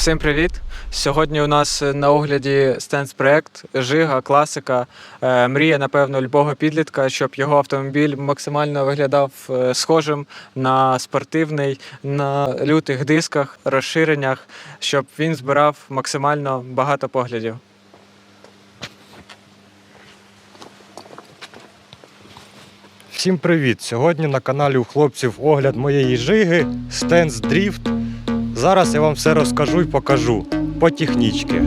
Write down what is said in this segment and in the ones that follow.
Всім привіт! Сьогодні у нас на огляді стенс проект Жига, класика. Е, Мрія, напевно, любого підлітка, щоб його автомобіль максимально виглядав е, схожим на спортивний, на лютих дисках, розширеннях, щоб він збирав максимально багато поглядів. Всім привіт! Сьогодні на каналі у хлопців огляд моєї жиги Stance Drift. Зараз я вам все розкажу і покажу по технічки.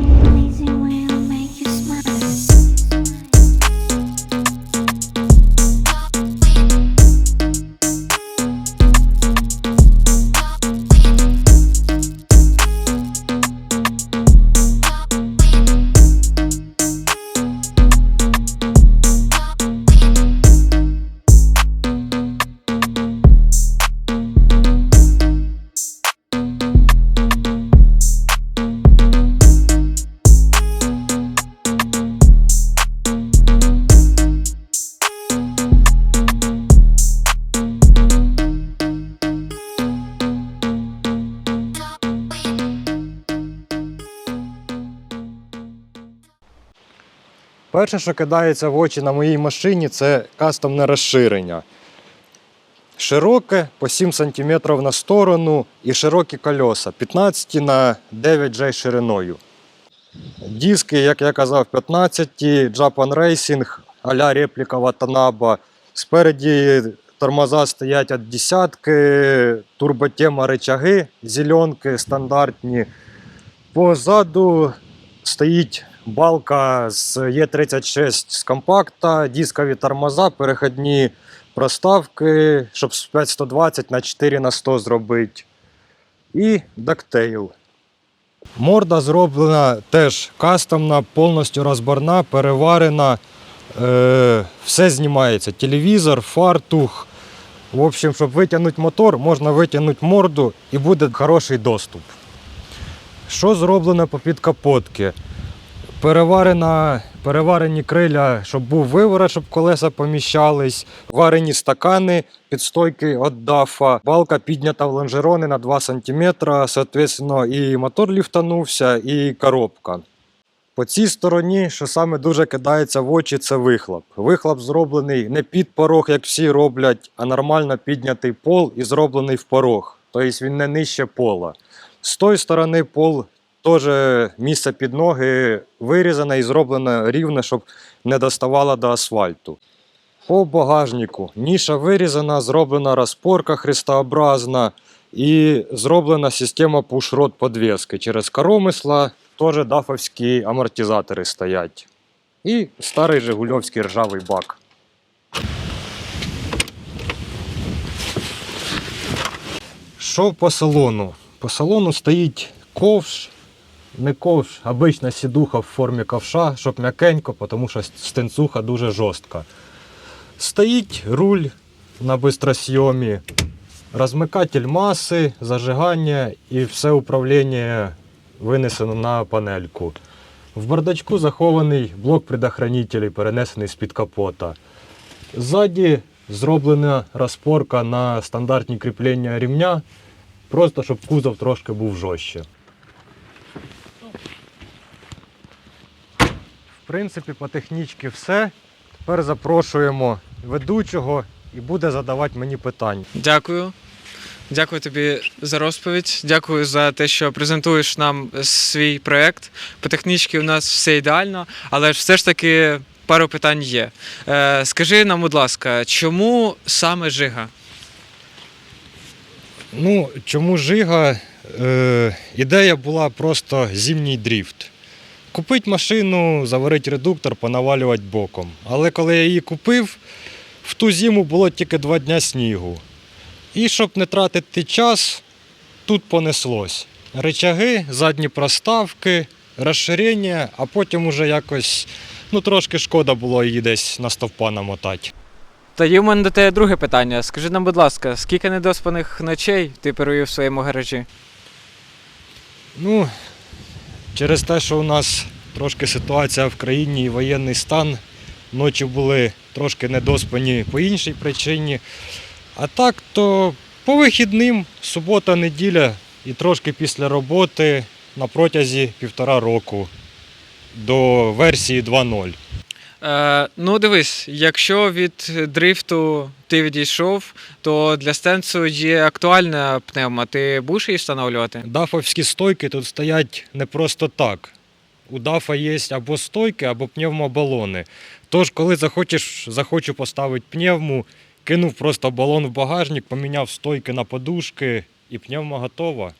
Перше, що кидається в очі на моїй машині, це кастомне розширення. Широке по 7 см на сторону і широкі колеса 15 на 9 J шириною. Диски, як я казав, 15 Japan Racing, а-ля репліка Ватанаба. Спереді тормоза стоять від десятки, турботема рычаги, зеленки стандартні. Позаду стоїть балка з Е36 з компакта, дискові тормоза, переходні проставки, щоб з 5120 на 4 на 100 зробити. І дактейл. Морда зроблена теж кастомна, повністю розборна, переварена. Е, все знімається. Телевізор, фартух. В общем, щоб витягнути мотор, можна витягнути морду і буде хороший доступ. Що зроблено по підкапотки? Переварена, переварені криля, щоб був виворот, щоб колеса поміщались, варені стакани, підстойки від дафа, балка піднята в лонжерони на 2 см, соответственно, і мотор ліфтанувся, і коробка. По цій стороні, що саме дуже кидається в очі, це вихлоп. Вихлоп зроблений не під порог, як всі роблять, а нормально піднятий пол і зроблений в порог. Тобто він не нижче пола. З тої сторони пол теж місце під ноги вирізане і зроблено рівне, щоб не доставало до асфальту. По багажнику ніша вирізана, зроблена розпорка хрестообразна і зроблена система push-rod подвески. Через коромисла теж дафовські амортизатори стоять. І старий Жигульовський ржавий бак. Що по салону? По салону стоїть ковш, не ковш, обична сідуха в формі ковша, щоб м'якенько, тому що стенцуха дуже жорстка. Стоїть руль на бистросйомі, розмикатель маси, зажигання і все управління винесено на панельку. В бардачку захований блок предохранителей, перенесений з-під капота. Ззаді зроблена розпорка на стандартні кріплення рівня, просто щоб кузов трошки був жорстче. В принципі, по технічці все. Тепер запрошуємо ведучого і буде задавати мені питання. Дякую. Дякую тобі за розповідь. Дякую за те, що презентуєш нам свій проект. По технічці у нас все ідеально, але ж все ж таки пару питань є. Е, скажи нам, будь ласка, чому саме Жига? Ну, чому Жига? Е, ідея була просто зимній дріфт. Купити машину, заварити редуктор, понавалювати боком. Але коли я її купив, в ту зиму було тільки два дня снігу. І щоб не тратити час, тут понеслось. Речаги, задні проставки, розширення, а потім уже якось ну, трошки шкода було її десь на стовпа намотати. Тоді в мене до тебе друге питання. Скажи нам, будь ласка, скільки недоспаних ночей ти провів в своєму гаражі? Ну, через те, що у нас трошки ситуація в країні і воєнний стан, ночі були трошки недоспані по іншій причині. А так, то по вихідним, субота, неділя і трошки після роботи на протязі півтора року до версії 2.0. Е, ну, дивись, якщо від дрифту ти відійшов, то для стенсу є актуальна пневма. Ти будеш її встановлювати? Дафовські стойки тут стоять не просто так. У дафа є або стойки, або пневмобалони. Тож, коли захочеш, захочу поставити пневму, кинув просто балон в багажник, поміняв стойки на подушки, і пневма готова.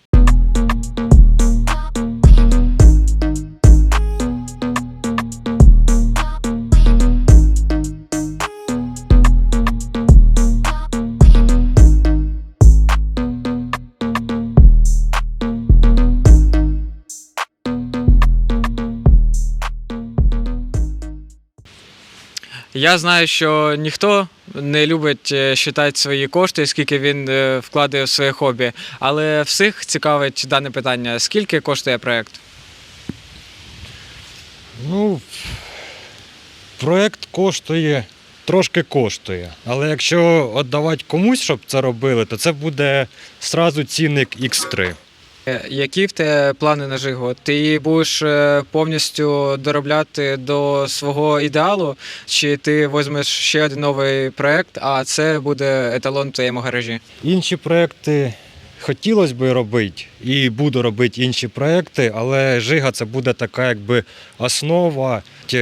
Я знаю, що ніхто не любить е, считати свої кошти, скільки він е, вкладає в своє хобі. Але всіх цікавить дане питання: скільки коштує проект? Ну, проект коштує, трошки коштує. Але якщо віддавати комусь, щоб це робили, то це буде сразу цінник X3. Е, Які в тебе плани на Жигу? Ти будеш е, повністю доробляти до свого ідеалу, чи ти візьмеш ще один новий проект, а це буде еталон в твоєму гаражі? Інші проекти хотілося б робити, і буду робити інші проекти, але Жига це буде така якби основа,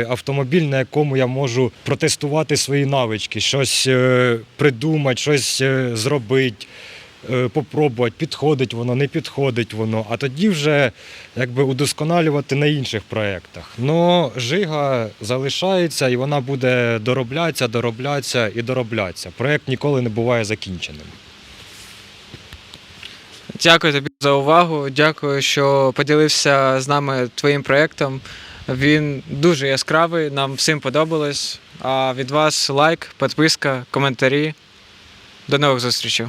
автомобіль, на якому я можу протестувати свої навички, щось е, придумати, щось зробити. Е, Попробувати, підходить воно, не підходить воно, а тоді вже якби удосконалювати на інших проєктах. Ну, Жига залишається і вона буде дороблятися, дороблятися і дороблятися. Проєкт ніколи не буває закінченим. Дякую тобі за увагу. Дякую, що поділився з нами твоїм проектом. Він дуже яскравий, нам всім подобалось. А від вас лайк, підписка, коментарі. До нових зустрічей.